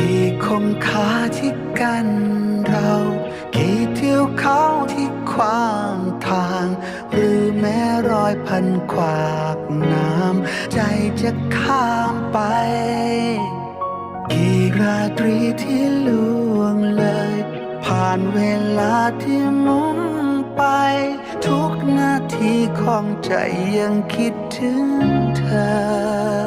กี่คงคาที่กันเรา กี่เที่ยวเขาที่ขวางทาง หรือแม้รอยพันขวากน้ำ ใจจะข้ามไป กี่ราตรีที่ล่วงเลย ผ่านเวลาที่มุนไป ทุกนาทีของใจยังคิดถึงเธอ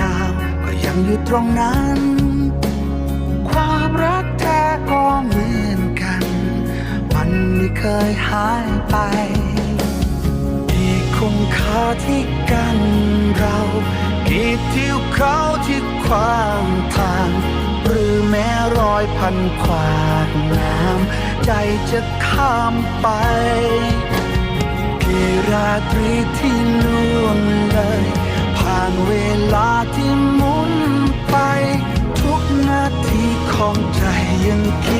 ดาว ก็ยังอยู่ตรงนั้น ความรักแท้ก็เหมือนกัน มันไม่เคยหายไปกี่คงคาที่กันเรากี่ทิวเขาที่ขวางทาง หรือแม้รอยพันขวากน้ำใจจะข้ามไปกี่ราตรีที่ล่งเลย ผ่านเวลา ที่หมุนไป ทุกนาทีของใจยังคิด